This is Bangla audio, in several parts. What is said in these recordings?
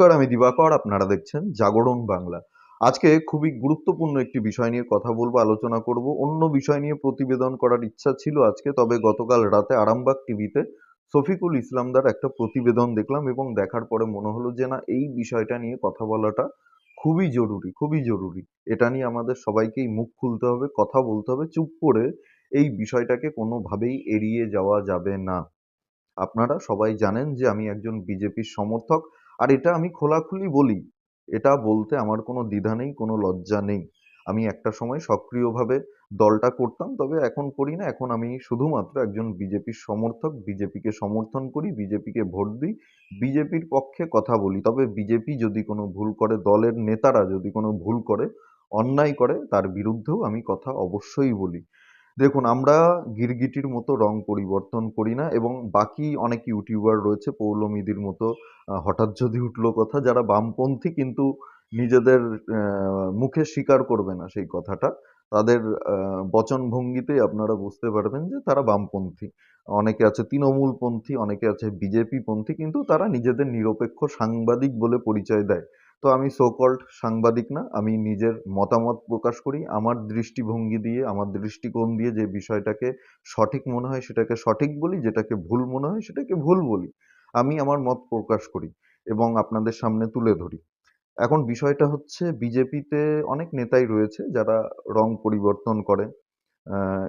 নমস্কার, আমি দিবাকর, আপনারা দেখছেন জাগরণ বাংলা। আজকে খুবই গুরুত্বপূর্ণ একটি বিষয় নিয়ে কথা বলব, আলোচনা করব। অন্য বিষয় নিয়ে প্রতিবেদন করার ইচ্ছা ছিল আজকে, তবে গতকাল রাতে আরামবাগ টিভিতে শফিকুল ইসলামদার একটা প্রতিবেদন দেখলাম এবং দেখার পরে মনে হলো যে না, এই বিষয়টা নিয়ে কথা বলাটা খুবই জরুরি খুবই জরুরি। এটা নিয়ে আমাদের সবাইকেই মুখ খুলতে হবে, কথা বলতে হবে, চুপ করে এই বিষয়টাকে কোনোভাবেই এড়িয়ে যাওয়া যাবে না। আপনারা সবাই জানেন যে আমি একজন বিজেপির সমর্থক আর এটা আমি খোলাখুলি বলি, এটা বলতে আমার কোনো দ্বিধা নেই, কোনো লজ্জা নেই। আমি একটা সময় সক্রিয়ভাবে দলটা করতাম, তবে এখন করি না। এখন আমি শুধুমাত্র একজন বিজেপির সমর্থক, বিজেপিকে সমর্থন করি, বিজেপিকে ভোট দিই, বিজেপির পক্ষে কথা বলি। তবে বিজেপি যদি কোনো ভুল করে, দলের নেতারা যদি কোনো ভুল করে, অন্যায় করে, তার বিরুদ্ধেও আমি কথা অবশ্যই বলি। দেখুন, আমরা গিরগিটির মতো রং পরিবর্তন করি না এবং বাকি অনেক ইউটিউবার রয়েছে পৌলমিদির মতো হঠাৎ যদি উঠল কথা, যারা বামপন্থী কিন্তু নিজেদের মুখে স্বীকার করবে না সেই কথাটা, তাদের বচনভঙ্গিতেই আপনারা বুঝতে পারবেন যে তারা বামপন্থী। অনেকে আছে তৃণমূলপন্থী, অনেকে আছে বিজেপি পন্থী কিন্তু তারা নিজেদের নিরপেক্ষ সাংবাদিক বলে পরিচয় দেয়। তো আমি সোকল্ড সাংবাদিক না, আমি নিজের মতামত প্রকাশ করি, আমার দৃষ্টিভঙ্গি দিয়ে, আমার দৃষ্টিকোণ দিয়ে যে বিষয়টাকে সঠিক মনে হয় সেটাকে সঠিক বলি, যেটাকে ভুল মনে হয় সেটাকে ভুল বলি, আমি আমার মত প্রকাশ করি এবং আপনাদের সামনে তুলে ধরি। এখন বিষয়টা হচ্ছে বিজেপিতে অনেক নেতাই রয়েছে যারা রং পরিবর্তন করে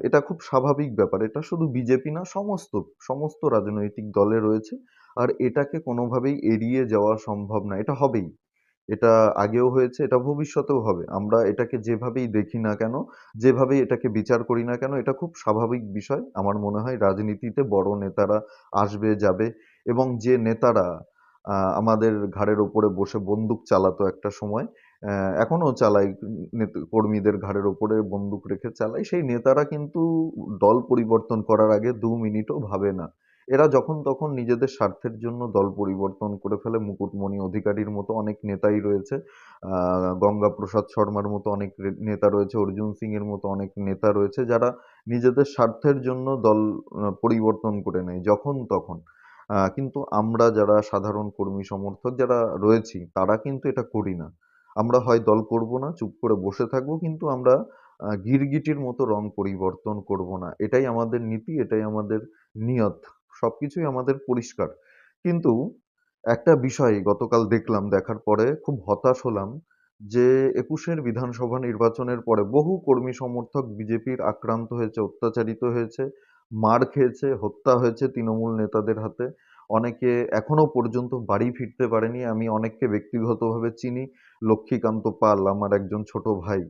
এটা খুব স্বাভাবিক ব্যাপার, এটা শুধু বিজেপি না, সমস্ত সমস্ত রাজনৈতিক দলে রয়েছে, আর এটাকে কোনোভাবেই এড়িয়ে যাওয়া সম্ভব না, এটা হবেই। এটা আগেও হয়েছে, এটা ভবিষ্যতেও হবে। আমরা এটাকে যেভাবেই দেখি না কেন, যেভাবেই এটাকে বিচার করি না কেন, এটা খুব স্বাভাবিক বিষয়। আমার মনে হয় রাজনীতিতে বড় নেতারা আসবে, যাবে এবং যে নেতারা আমাদের ঘাড়ের ওপরে বসে বন্দুক চালাতো একটা সময় এখনও চালায় কর্মীদের ঘাড়ের ওপরে বন্দুক রেখে চালায়, সেই নেতারা কিন্তু দল পরিবর্তন করার আগে দু মিনিটও ভাবে না। এরা যখন তখন নিজেদের স্বার্থের জন্য দল পরিবর্তন করে ফেলে। মুকুটমণি অধিকারীর মতো অনেক নেতাই রয়েছে। গঙ্গা প্রসাদ শর্মার মতো অনেক নেতা রয়েছে। অর্জুন সিং এর মতো অনেক নেতা রয়েছে যারা নিজেদের স্বার্থের জন্য দল পরিবর্তন করে নেয়, যখন তখন। কিন্তু আমরা যারা সাধারণ কর্মী সমর্থক যারা রয়েছি, তারা কিন্তু এটা করি না। আমরা হয় দল করব না, চুপ করে বসে থাকব, কিন্তু আমরা গিরগিটির মতো রং পরিবর্তন করব না। এটাই আমাদের নীতি, এটাই আমাদের নিয়ত। সবকিছুই আমাদের পরিষ্কার। কিন্তু একটা বিষয় গতকাল দেখলাম, দেখার পরে খুব হতাশ হলাম যে একুশের বিধানসভা নির্বাচনের পরে বহু কর্মী সমর্থক বিজেপির আক্রান্ত হয়েছে, অত্যাচারিত হয়েছে, মার খেয়েছে, হত্যা হয়েছে তৃণমূল নেতাদের হাতে। অনেকে এখনও পর্যন্ত বাড়ি ফিরতে পারেনি। আমি অনেককে ব্যক্তিগতভাবে চিনি। লক্ষ্মীকান্ত পাল, আমার একজন ছোট ভাই।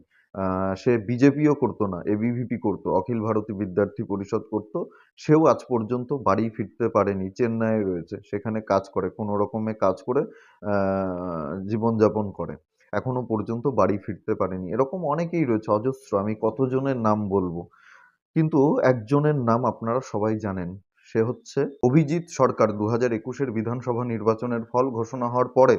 সে বিজেপিও করতো না এবিভিপি করতো, অখিল ভারতী বিদ্যার্থী পরিষদ করতো, সেও আজ পর্যন্ত বাড়ি ফিরতে পারেনি, চেন্নাইয়ে রয়েছে, সেখানে কাজ করে, কোনো রকমে কাজ করে জীবনযাপন করে, এখনও পর্যন্ত বাড়ি ফিরতে পারেনি, এরকম অনেকেই রয়েছে, অজস্র, আমি কতজনের নাম বলব, কিন্তু একজনের নাম আপনারা সবাই জানেন, সে হচ্ছে অভিজিৎ সরকার দু হাজার একুশের বিধানসভা নির্বাচনের ফল ঘোষণা হওয়ার পরে,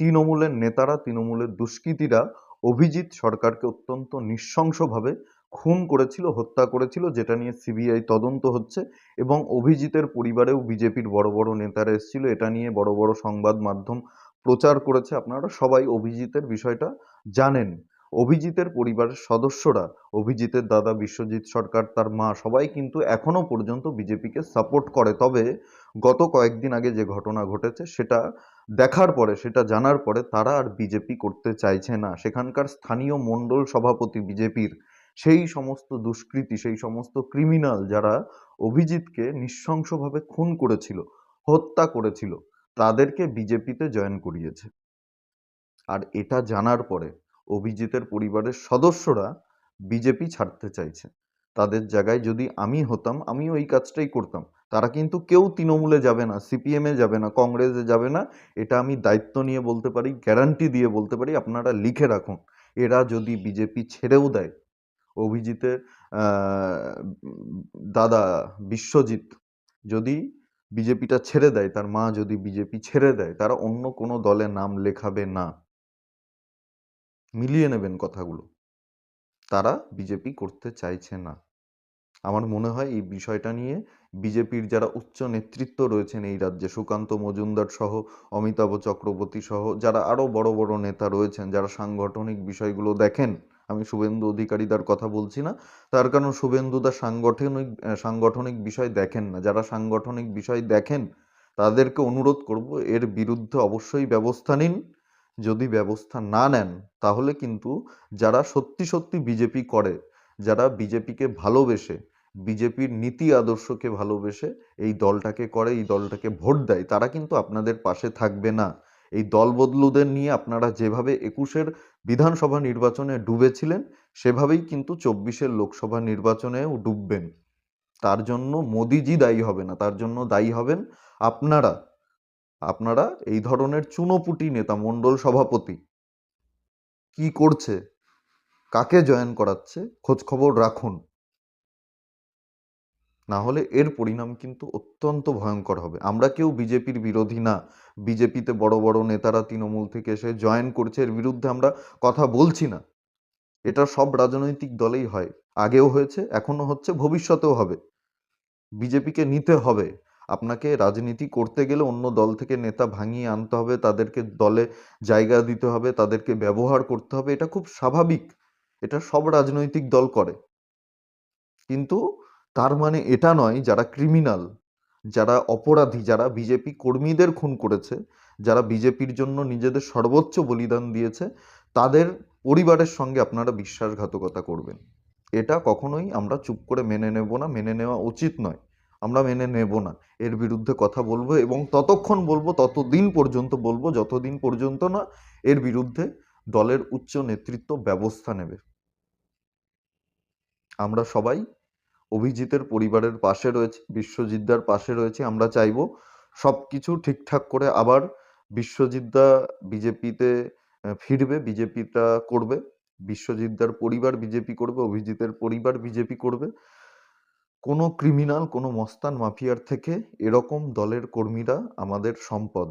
তৃণমূলের নেতারা, তৃণমূলের দুষ্কৃতীরা অভিজিৎ সরকারকে অত্যন্ত নৃশংসভাবে খুন করেছিল, হত্যা করেছিল, যেটা নিয়ে সিবিআই তদন্ত হচ্ছে এবং অভিজিতের পরিবারেও বিজেপির বড় বড় নেতারা এসেছিল। এটা নিয়ে বড় বড় সংবাদ মাধ্যম প্রচার করেছে। আপনারা সবাই অভিজিতের বিষয়টা জানেন। অভিজিতের পরিবারের সদস্যরা, অভিজিতের দাদা বিশ্বজিৎ সরকার, তার মা, সবাই কিন্তু এখনও পর্যন্ত বিজেপিকে সাপোর্ট করে। তবে গত কয়েকদিন আগে যে ঘটনা ঘটেছে, সেটা দেখার পরে, সেটা জানার পরে তারা আর বিজেপি করতে চাইছে না। সেখানকার স্থানীয় মণ্ডল সভাপতি বিজেপির সেই সমস্ত দুষ্কৃতী, সেই সমস্ত ক্রিমিনাল যারা অভিজিৎকে নৃশংসভাবে খুন করেছিল, হত্যা করেছিল, তাদেরকে বিজেপিতে জয়েন করিয়েছে। আর এটা জানার পরে অভিজিতের পরিবারের সদস্যরা বিজেপি ছাড়তে চাইছে। তাদের জায়গায় যদি আমি হতাম, আমিও এই কাজটাই করতাম। তারা কিন্তু কেউ তৃণমূলে যাবে না, সিপিএমে যাবে না, কংগ্রেসে যাবে না। এটা আমি দায়িত্ব নিয়ে বলতে পারি গ্যারান্টি দিয়ে বলতে পারি, আপনারা লিখে রাখুন। এরা যদি বিজেপি ছেড়েও দেয় অভিজিতের দাদা বিশ্বজিৎ যদি বিজেপিটা ছেড়ে দেয়, তার মা যদি বিজেপি ছেড়ে দেয়, তারা অন্য কোনো দলে নাম লেখাবে না। মিলিয়ে নেবেন কথাগুলো। তারা বিজেপি করতে চাইছে না। আমার মনে হয় এই বিষয়টা নিয়ে বিজেপির যারা উচ্চ নেতৃত্ব রয়েছেন এই রাজ্যে, সুকান্ত মজুমদার সহ, অমিতাভ চক্রবর্তী সহ, যারা আরও বড় বড় নেতা রয়েছেন, যারা সাংগঠনিক বিষয়গুলো দেখেন, আমি শুভেন্দু অধিকারীদার কথা বলছি না, তার কারণ শুভেন্দুদা সাংগঠনিক সাংগঠনিক বিষয় দেখেন না। যারা সাংগঠনিক বিষয় দেখেন, তাদেরকে অনুরোধ করব, এর বিরুদ্ধে অবশ্যই ব্যবস্থা নিন। যদি ব্যবস্থা না নেন, তাহলে কিন্তু যারা সত্যি সত্যি বিজেপি করে, যারা বিজেপিকে ভালোবেসে বিজেপির নীতি আদর্শকে ভালোবেসে এই দলটাকে করে, এই দলটাকে ভোট দেয়, তারা কিন্তু আপনাদের পাশে থাকবে না। এই দল বদলুদের নিয়ে আপনারা যেভাবে একুশের বিধানসভা নির্বাচনে ডুবেছিলেন, সেভাবেই কিন্তু চব্বিশের লোকসভা নির্বাচনেও ডুববেন। তার জন্য মোদিজি দায়ী হবে না, তার জন্য দায়ী হবেন আপনারা। আপনারা এই ধরনের চুনোপুটি নেতা, মণ্ডল সভাপতি কি করছে? কাকে জয়েন করাচ্ছে? খোঁজ খবর রাখুন। না হলে এর পরিণাম কিন্তু অত্যন্ত ভয়ঙ্কর হবে। আমরা কেউ বিজেপির বিরোধী না। বিজেপিতে বড় বড় নেতারা তৃণমূল থেকে এসে জয়েন করছে, এর বিরুদ্ধে আমরা কথা বলছি না। এটা সব রাজনৈতিক দলেই হয়। আগেও হয়েছে এখনও হচ্ছে, ভবিষ্যতেও হবে। বিজেপিকে নিতে হবে। আপনাকে রাজনীতি করতে গেলে অন্য দল থেকে নেতা ভাঙিয়ে আনতে হবে, তাদেরকে দলে জায়গা দিতে হবে, তাদেরকে ব্যবহার করতে হবে, এটা খুব স্বাভাবিক। এটা সব রাজনৈতিক দল করে। কিন্তু তার মানে এটা নয় যারা ক্রিমিনাল যারা অপরাধী, যারা বিজেপি কর্মীদের খুন করেছে, যারা বিজেপির জন্য নিজেদের সর্বোচ্চ বলিদান দিয়েছে, তাদের পরিবারের সঙ্গে আপনারা বিশ্বাসঘাতকতা করবেন। এটা কখনোই আমরা চুপ করে মেনে নেব না, মেনে নেওয়া উচিত নয়। আমরা মেনে নেব না, এর বিরুদ্ধে কথা বলব এবং ততক্ষণ বলব, ততদিন পর্যন্ত বলব, যতদিন পর্যন্ত না এর বিরুদ্ধে দলের উচ্চ নেতৃত্ব ব্যবস্থা নেবে। আমরা সবাই অভিজিতের পরিবারের পাশে রয়েছে, বিশ্বজিৎদার পাশে রয়েছে, আমরা চাইব সব কিছু ঠিকঠাক করে আবার বিশ্বজিৎদা বিজেপিতে ফিরবে, বিজেপিটা করবে। বিশ্বজিৎদার পরিবার বিজেপি করবে, অভিজিতের পরিবার বিজেপি করবে। কোনো ক্রিমিনাল, কোনো মস্তান মাফিয়ার থেকে এরকম দলের কর্মীরা আমাদের সম্পদ।